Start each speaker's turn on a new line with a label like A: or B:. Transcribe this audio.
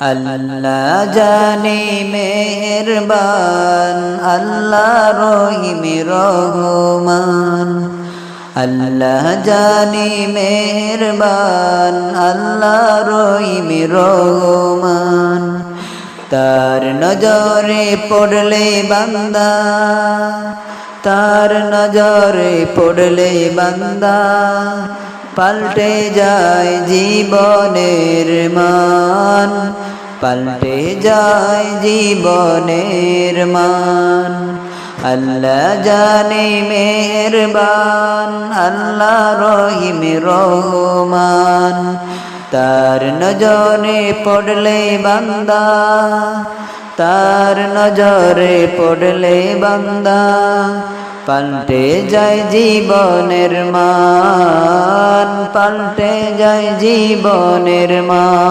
A: আল্লাহ জানি মেহরবান, আল্লাহ রহিম রহমান। আল্লাহ জানি মেহরবান, আল্লাহ রহিম রহমান। তার নজরে পড়লে বান্দা, তার নজরে পড়লে বান্দা, পাল্টে যায় জীবনের মান। পাল্টে যায় জীবনের মান। আল্লাহ জানে মেহরবান, আল্লাহ রহিম রহমান। তার নজরে পড়লে বান্দা, তার নজরে পড়লে বান্দা। পাল্টে যায় জীবনের মান, পাল্টে যায় জীবনের মান।